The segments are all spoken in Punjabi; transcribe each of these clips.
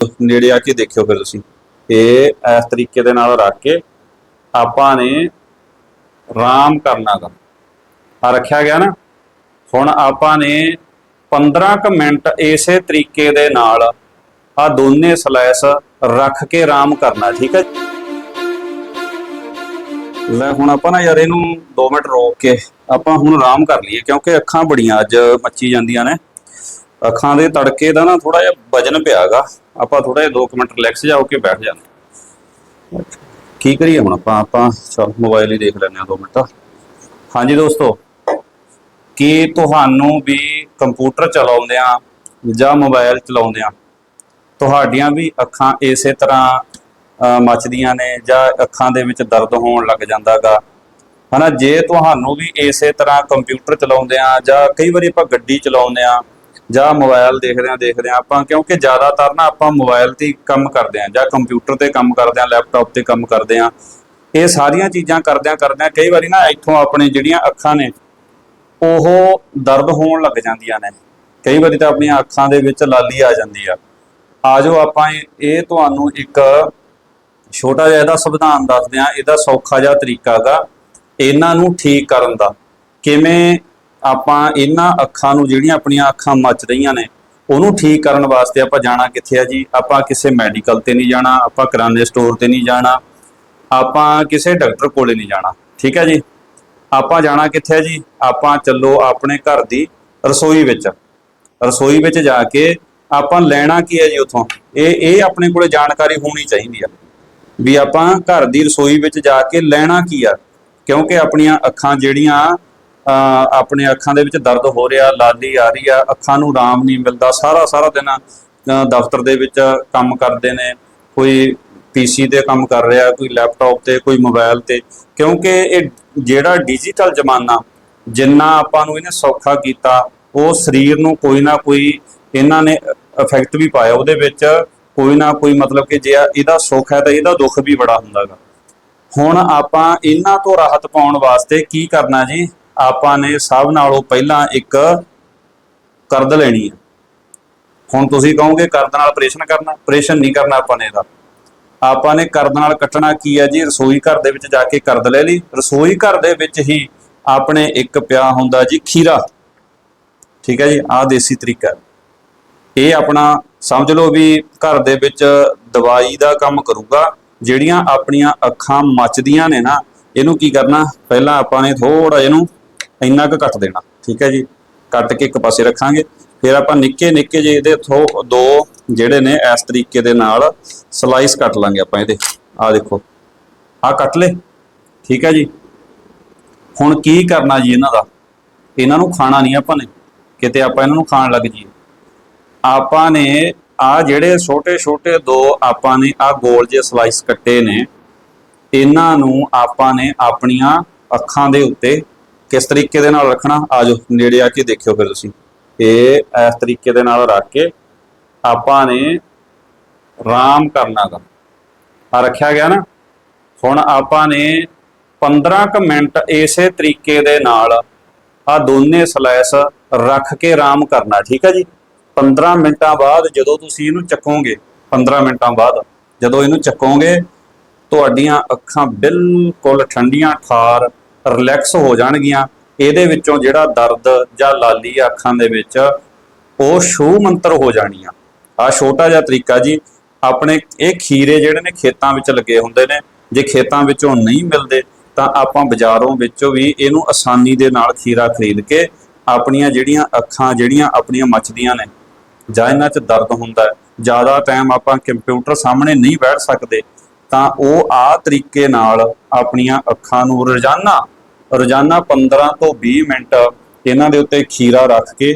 ਨੇੜੇ ਆ ਕੇ ਦੇਖਿਓ ਫਿਰ ਤੁਸੀਂ। ਇਹ ਇਸ ਤਰੀਕੇ ਦੇ ਨਾਲ ਰੱਖ ਕੇ ਆਪਾਂ ਨੇ ਆਰਾਮ ਕਰਨਾ ਗਾ। ਆ ਰੱਖਿਆ ਗਿਆ ਨਾ। ਹੁਣ ਆਪਾਂ ਨੇ 15 ਕੁ ਮਿੰਟ ਇਸੇ ਤਰੀਕੇ ਦੇ ਨਾਲ ਆ ਦੋਨੇ ਸਲਾਈਸ ਰੱਖ ਕੇ ਆਰਾਮ ਕਰਨਾ, ਠੀਕ ਹੈ ਲੈ ਹੁਣ ਆਪਾਂ ਨਾ ਯਾਰ ਇਹਨੂੰ 2 ਮਿੰਟ ਰੋਕ ਕੇ ਆਪਾਂ ਹੁਣ ਆਰਾਮ ਕਰ ਲਈਏ, ਕਿਉਂਕਿ ਅੱਖਾਂ ਬੜੀਆਂ ਅੱਜ ਮੱਚੀ ਜਾਂਦੀਆਂ ਨੇ। ਅੱਖਾਂ ਦੇ ਤੜਕੇ ਦਾ ਨਾ ਥੋੜਾ ਜਿਹਾ ਵਜਨ ਪਿਆਗਾ ਆਪਾਂ ਥੋੜਾ ਜਿਹਾ 2 ਮਿੰਟ ਰਿਲੈਕਸ ਜਾ ਹੋ ਕੇ ਬੈਠ ਜਾਂਦੇ ਕੀ ਕਰੀਏ ਹੁਣ ਆਪਾਂ? ਆਪਾਂ ਚਲ ਮੋਬਾਈਲ ਹੀ ਦੇਖ ਲੈਂਦੇ ਆ 2 ਮਿੰਟ। ਹਾਂਜੀ ਦੋਸਤੋ, ਕੀ ਤੁਹਾਨੂੰ ਵੀ ਕੰਪਿਊਟਰ ਚਲਾਉਂਦੇ ਚਲਾਉਂਦਿਆਂ ਜਾਂ ਮੋਬਾਈਲ ਚਲਾਉਂਦਿਆਂ ਤੁਹਾਡੀਆਂ ਵੀ ਅੱਖਾਂ ਇਸੇ ਤਰ੍ਹਾਂ ਮੱਚਦੀਆਂ ਨੇ ਜਾਂ ਅੱਖਾਂ ਦੇ ਵਿੱਚ ਦਰਦ ਹੋਣ ਲੱਗ ਜਾਂਦਾਗਾ ਹਨਾ, ਜੇ ਤੁਹਾਨੂੰ ਵੀ ਇਸੇ ਤਰ੍ਹਾਂ ਕੰਪਿਊਟਰ ਚਲਾਉਂਦੇ ਚਲਾਉਂਦਿਆਂ ਜਾਂ ਕਈ ਵਾਰੀ ਆਪਾਂ ਗੱਡੀ ਚਲਾਉਂਦੇ ਚਲਾਉਂਦਿਆਂ ਜਾਂ ਮੋਬਾਈਲ ਦੇਖਦੇ ਆਂ ਦੇਖਦੇ ਆਂ ਆਪਾਂ, ਕਿਉਂਕਿ ਜ਼ਿਆਦਾਤਰ ਨਾ ਆਪਾਂ ਮੋਬਾਈਲ ਤੇ ਕੰਮ ਕਰਦੇ ਆਂ ਜਾਂ ਕੰਪਿਊਟਰ ਤੇ ਕੰਮ ਕਰਦੇ ਆਂ ਲੈਪਟਾਪ ਤੇ ਕੰਮ ਕਰਦੇ ਆਂ ਇਹ ਸਾਰੀਆਂ ਚੀਜ਼ਾਂ ਕਰਦਿਆਂ ਕਰਦਿਆਂ ਕਈ ਵਾਰੀ ਨਾ ਇੱਥੋਂ ਆਪਣੇ ਜਿਹੜੀਆਂ ਅੱਖਾਂ ਨੇ, ਉਹ ਦਰਦ ਹੋਣ ਲੱਗ ਜਾਂਦੀਆਂ ਨੇ। ਕਈ ਵਾਰੀ ਤਾਂ ਆਪਣੀਆਂ ਅੱਖਾਂ ਦੇ ਵਿੱਚ ਲਾਲੀ ਆ ਜਾਂਦੀ ਆ। ਆਜੋ ਆਪਾਂ ਇਹ- ਇਹ ਤੁਹਾਨੂੰ ਇੱਕ ਛੋਟਾ ਜਿਹਾ ਇਹਦਾ ਸੰਵਿਧਾਨ ਦੱਸਦੇ ਆ ਇਹਦਾ ਸੌਖਾ ਜਿਹਾ ਤਰੀਕਾ ਹੈਗਾ ਇਹਨਾਂ ਨੂੰ ਠੀਕ ਕਰਨ ਦਾ। ਕਿਵੇਂ ਆਪਾਂ ਇਹਨਾਂ ਅੱਖਾਂ ਨੂੰ ਜਿਹੜੀਆਂ ਆਪਣੀਆਂ ਅੱਖਾਂ ਮੱਚ ਰਹੀਆਂ ਨੇ, ਉਹਨੂੰ ਠੀਕ ਕਰਨ ਵਾਸਤੇ ਆਪਾਂ ਜਾਣਾ ਕਿੱਥੇ ਆ ਜੀ? ਆਪਾਂ ਕਿਸੇ ਮੈਡੀਕਲ ਤੇ ਨਹੀਂ ਜਾਣਾ, ਆਪਾਂ ਕਿਰਾਨੇ ਸਟੋਰ ਤੇ ਨਹੀਂ ਜਾਣਾ, ਆਪਾਂ ਕਿਸੇ ਡਾਕਟਰ ਕੋਲੇ ਨਹੀਂ ਜਾਣਾ, ਠੀਕ ਹੈ ਜੀ? ਆਪਾਂ ਜਾਣਾ ਕਿੱਥੇ ਹੈ ਜੀ? ਆਪਾਂ ਚੱਲੋ ਆਪਣੇ ਘਰ ਦੀ ਰਸੋਈ ਵਿੱਚ। ਰਸੋਈ ਵਿੱਚ ਜਾ ਕੇ ਆਪਾਂ ਲੈਣਾ ਕੀ ਹੈ ਜੀ ਉਥੋਂ? ਇਹ ਇਹ ਆਪਣੇ ਕੋਲੇ ਜਾਣਕਾਰੀ ਹੋਣੀ ਚਾਹੀਦੀ ਆ। ਵੀ ਆਪਾਂ ਘਰ ਦੀ ਰਸੋਈ ਵਿੱਚ ਜਾ ਕੇ ਲੈਣਾ ਕੀ ਆ? ਕਿਉਂਕਿ ਆਪਣੀਆਂ ਅੱਖਾਂ ਜਿਹੜੀਆਂ ਆਪਣੇ ਅੱਖਾਂ ਦੇ ਵਿੱਚ ਦਰਦ ਹੋ ਰਿਹਾ, ਲਾਲੀ ਆ ਰਹੀ ਆ, ਅੱਖਾਂ ਨੂੰ ਆਰਾਮ ਨਹੀਂ ਮਿਲਦਾ, ਸਾਰਾ ਸਾਰਾ ਦਿਨ ਦਫ਼ਤਰ ਦੇ ਵਿੱਚ ਕੰਮ ਕਰਦੇ ਨੇ, ਕੋਈ ਪੀਸੀ ਤੇ ਕੰਮ ਕਰ ਰਿਹਾ, ਕੋਈ ਲੈਪਟਾਪ ਤੇ, ਕੋਈ ਮੋਬਾਈਲ ਤੇ, ਕਿਉਂਕਿ ਇਹ ਜਿਹੜਾ ਡਿਜੀਟਲ ਜ਼ਮਾਨਾ, ਜਿੰਨਾ ਆਪਾਂ ਨੂੰ ਇਹਨੇ ਸੌਖਾ ਕੀਤਾ, ਉਹ ਸਰੀਰ ਨੂੰ ਕੋਈ ਨਾ ਕੋਈ ਇਹਨਾਂ ਨੇ ਇਫੈਕਟ ਵੀ ਪਾਇਆ, ਉਹਦੇ ਵਿੱਚ ਕੋਈ ਨਾ ਕੋਈ ਮਤਲਬ ਕਿ ਜੇ ਇਹਦਾ ਸੁੱਖ ਹੈ ਤਾਂ ਇਹਦਾ ਦੁੱਖ ਵੀ ਬੜਾ ਹੁੰਦਾਗਾ ਹੁਣ ਆਪਾਂ ਇਹਨਾਂ ਤੋਂ ਰਾਹਤ ਪਾਉਣ ਵਾਸਤੇ ਕੀ ਕਰਨਾ ਜੀ? ਆਪਾਂ ਨੇ ਸਭ ਨਾਲੋਂ ਪਹਿਲਾਂ ਇੱਕ ਕਰਦ ਲੈਣੀ ਹੈ। ਹੁਣ ਤੁਸੀਂ ਕਹੋਗੇ ਕਰਦ ਨਾਲ ਆਪਰੇਸ਼ਨ ਕਰਨਾ ਆਪਰੇਸ਼ਨ ਨਹੀਂ ਕਰਨਾ ਆਪਾਂ ਨੇ ਇਹਦਾ। ਆਪਾਂ ਨੇ ਕਰਦ ਨਾਲ ਕੱਟਣਾ ਕੀ ਹੈ ਜੀ? ਰਸੋਈ ਘਰ ਦੇ ਵਿੱਚ ਜਾ ਕੇ ਕਰਦ ਲੈ ਲਈ। ਰਸੋਈ ਘਰ ਦੇ ਵਿੱਚ ਹੀ ਆਪਣੇ ਇੱਕ ਪਿਆ ਹੁੰਦਾ ਜੀ ਖੀਰਾ। ਠੀਕ ਹੈ ਜੀ, ਆਹ ਦੇਸੀ ਤਰੀਕਾ। ਇਹ ਆਪਣਾ, ਸਮਝ ਲਓ ਵੀ ਘਰ ਦੇ ਵਿੱਚ ਦਵਾਈ ਦਾ ਕੰਮ ਕਰੂਗਾ, ਜਿਹੜੀਆਂ ਆਪਣੀਆਂ ਅੱਖਾਂ ਮੱਚਦੀਆਂ ਨੇ ਨਾ, ਇਹਨੂੰ ਕੀ ਕਰਨਾ? ਪਹਿਲਾਂ ਆਪਾਂ ਨੇ ਥੋੜਾ ਇਹਨੂੰ ਇੰਨਾ ਕੁ ਕੱਟ ਦੇਣਾ, ਠੀਕ ਹੈ ਜੀ? ਕੱਟ ਕੇ ਇੱਕ ਪਾਸੇ ਰੱਖਾਂਗੇ, ਫਿਰ ਆਪਾਂ ਨਿੱਕੇ ਨਿੱਕੇ ਜੇ ਇਹਦੇ ਥੋ, ਦੋ ਜਿਹੜੇ ਨੇ ਇਸ ਤਰੀਕੇ ਦੇ ਨਾਲ ਸਲਾਈਸ ਕੱਟ ਲਾਂਗੇ ਆਪਾਂ ਇਹਦੇ। ਆਹ ਦੇਖੋ, ਆਹ ਕੱਟ ਲੇ ਠੀਕ ਹੈ ਜੀ? ਹੁਣ ਕੀ ਕਰਨਾ ਜੀ ਇਹਨਾਂ ਦਾ? ਇਹਨਾਂ ਨੂੰ ਖਾਣਾ ਨਹੀਂ ਆਪਾਂ ਨੇ, ਕਿਤੇ ਆਪਾਂ ਇਹਨਾਂ ਨੂੰ ਖਾਣ ਲੱਗ ਜੀਏ ਆਪਾਂ ਨੇ ਆ ਜਿਹੜੇ ਛੋਟੇ ਛੋਟੇ ਦੋ ਆਪਾਂ ਨੇ ਆ ਗੋਲ ਜੇ ਸਲਾਈਸ ਕੱਟੇ ਨੇ, ਇਹਨਾਂ ਨੂੰ ਆਪਾਂ ਨੇ ਆਪਣੀਆਂ ਅੱਖਾਂ ਦੇ ਉੱਤੇ ਕਿਸ ਤਰੀਕੇ ਦੇ ਨਾਲ ਰੱਖਣਾ, ਆਜੋ ਨੇੜੇ ਆ ਕੇ ਦੇਖਿਓ ਫਿਰ ਤੁਸੀਂ। ਇਹ ਇਸ ਤਰੀਕੇ ਦੇ ਨਾਲ ਰੱਖ ਕੇ ਆਪਾਂ ਨੇ ਆਰਾਮ ਕਰਨਾ ਗਾ। ਆ ਰੱਖਿਆ ਗਿਆ ਨਾ? ਹੁਣ ਆਪਾਂ ਨੇ 15 ਕੁ ਮਿੰਟ ਇਸੇ ਤਰੀਕੇ ਦੇ ਨਾਲ ਆ ਦੋਨੇ ਸਲੈਸ ਰੱਖ ਕੇ ਆਰਾਮ ਕਰਨਾ, ਠੀਕ ਹੈ ਜੀ? 15 ਮਿੰਟਾਂ ਬਾਅਦ ਜਦੋਂ ਤੁਸੀਂ ਇਹਨੂੰ ਚੱਕੋਗੇ 15 ਮਿੰਟਾਂ ਬਾਅਦ ਜਦੋਂ ਇਹਨੂੰ ਚੱਕੋਗੇ, ਤੁਹਾਡੀਆਂ ਅੱਖਾਂ ਬਿਲਕੁਲ ਠੰਡੀਆਂ, ਠਾਰ ਰਿਲੈਕਸ ਹੋ ਜਾਣਗੀਆਂ। ਇਹਦੇ ਵਿੱਚੋਂ ਜਿਹੜਾ ਦਰਦ ਜਾਂ ਲਾਲੀ ਅੱਖਾਂ ਦੇ ਵਿੱਚ, ਉਹ ਸ਼ੂ ਮੰਤਰ ਹੋ ਜਾਣੀਆਂ। ਆ ਛੋਟਾ ਜਿਹਾ ਤਰੀਕਾ ਜੀ, ਆਪਣੇ ਇਹ ਖੀਰੇ ਜਿਹੜੇ ਨੇ ਖੇਤਾਂ ਵਿੱਚ ਲੱਗੇ ਹੁੰਦੇ ਨੇ, ਜੇ ਖੇਤਾਂ ਵਿੱਚੋਂ ਨਹੀਂ ਮਿਲਦੇ, ਤਾਂ ਆਪਾਂ ਬਾਜ਼ਾਰੋਂ ਵਿੱਚੋਂ ਵੀ ਇਹਨੂੰ ਆਸਾਨੀ ਦੇ ਨਾਲ ਖੀਰਾ ਖਰੀਦ ਕੇ ਆਪਣੀਆਂ ਜਿਹੜੀਆਂ ਅੱਖਾਂ, ਜਿਹੜੀਆਂ ਆਪਣੀਆਂ ਮੱਚਦੀਆਂ ਨੇ, ਜਾਂ ਇਹਨਾਂ 'ਚ ਦਰਦ ਹੁੰਦਾ ਹੈ, ਜ਼ਿਆਦਾ ਟਾਈਮ ਆਪਾਂ ਕੰਪਿਊਟਰ ਸਾਹਮਣੇ ਨਹੀਂ ਬੈਠ ਸਕਦੇ। ਤਾਂ ਉਹ ਆ ਤਰੀਕੇ ਨਾਲ ਆਪਣੀਆਂ ਅੱਖਾਂ ਨੂੰ ਰੋਜ਼ਾਨਾ ਰੋਜ਼ਾਨਾ 15 ਤੋਂ 20 ਮਿੰਟ ਇਹਨਾਂ ਦੇ ਉੱਤੇ ਖੀਰਾ ਰੱਖ ਕੇ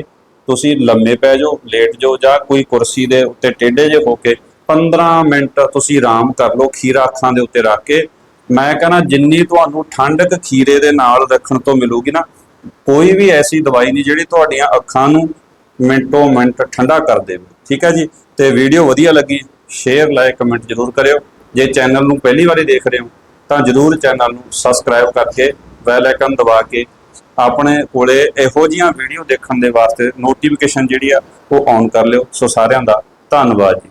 ਤੁਸੀਂ ਲੰਮੇ ਪੈ ਜਾਓ, ਲੇਟ ਜਾਓ ਜਾਂ ਕੋਈ ਕੁਰਸੀ ਦੇ ਉੱਤੇ ਟੇਢੇ ਜੇ ਹੋ ਕੇ 15 ਮਿੰਟ ਤੁਸੀਂ ਆਰਾਮ ਕਰ ਲਓ ਖੀਰਾ ਅੱਖਾਂ ਦੇ ਉੱਤੇ ਰੱਖ ਕੇ। ਮੈਂ ਕਹਿੰਦਾ ਜਿੰਨੀ ਤੁਹਾਨੂੰ ਠੰਡਕ ਖੀਰੇ ਦੇ ਨਾਲ ਰੱਖਣ ਤੋਂ ਮਿਲੂਗੀ ਨਾ, ਕੋਈ ਵੀ ਐਸੀ ਦਵਾਈ ਨਹੀਂ ਜਿਹੜੀ ਤੁਹਾਡੀਆਂ ਅੱਖਾਂ ਨੂੰ ਮਿੰਟੋ ਮਿੰਟ ਠੰਡਾ ਕਰ ਦੇਵੇ। ਠੀਕ ਹੈ ਜੀ? ਤੇ ਵੀਡੀਓ ਵਧੀਆ ਲੱਗੀ, ਸ਼ੇਅਰ ਲਾਇਕ ਕਮੈਂਟ ਜ਼ਰੂਰ ਕਰਿਓ। ਜੇ ਚੈਨਲ ਨੂੰ ਪਹਿਲੀ ਵਾਰੀ ਦੇਖ ਰਹੇ ਹੋ, ਤਾਂ ਜ਼ਰੂਰ ਚੈਨਲ ਨੂੰ ਸਬਸਕ੍ਰਾਈਬ ਕਰਕੇ ਬੈਲ ਆਈਕਨ ਦਬਾ ਕੇ ਆਪਣੇ ਕੋਲੇ ਇਹੋ ਜੀਆਂ ਵੀਡੀਓ ਦੇਖਣ ਦੇ ਵਾਸਤੇ ਨੋਟੀਫਿਕੇਸ਼ਨ ਜਿਹੜੀ ਆ, ਉਹ ਔਨ ਕਰ ਲਿਓ। ਸੋ ਸਾਰਿਆਂ ਦਾ ਧੰਨਵਾਦ ਜੀ।